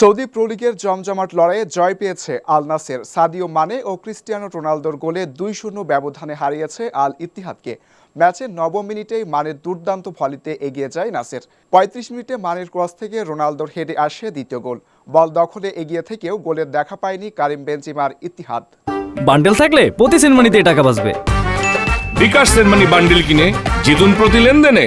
Saudi pro লিগের জমজমাট লড়াইয়ে জয় পেয়েছে আল নাসের সাদিও মানে ও ক্রিস্টিয়ানো রোনালদোর গোলে দুই শূন্য ব্যবধানে হারিয়েছে আল ইতিহাদকে ম্যাচের নবম মিনিটেই মানের দুর্দান্ত ভলিতে এগিয়ে যায় নাসের। পঁয়ত্রিশ মিনিটে মানের ক্রস থেকে রোনালদোর হেডে আসে দ্বিতীয় গোল। বল দখলে এগিয়ে থেকেও গোলের দেখা পায়নি কারিম বেঞ্জিমার ইতিহাদ বান্ডেল থাকলে প্রতি সেনমানিতে টাকা বাঁচবে। বিকাশ সেনমানি বান্ডিল কিনে জিতুন প্রতি লেনদেনে।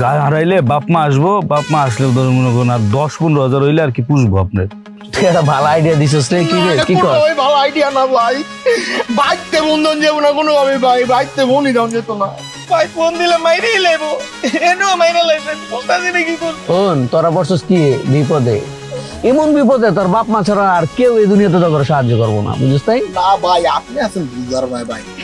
গা হারাইলে বাপ মা আসব বাপ মা আসলে ধরুন মনে করুন আর দশ পনেরো হাজার হইলে আর কি পুষবো আপনার। তুই একটা ভালো আইডিয়া দিছিস রে কি রে কি কর? ওই ভালো আইডিয়া না ভাই। বাইকতে বন্ধন যাব না কোনো ভাবে ভাই বাইকতে বনই দাম যেত না। ভাই ফোন দিলে মাইরেই লেবো। এনো মাইরা লাইছেন বলতাছি না কি করব? তোরা বসছিস কি বিপদে? এমন বিপদে তোর বাপ মা ছাড়া আর কেউ এই দুনিয়াতে তোর সাহায্য করব না বুঝিস তাই? না ভাই আপনি আছেন বুঝার ভাই ভাই।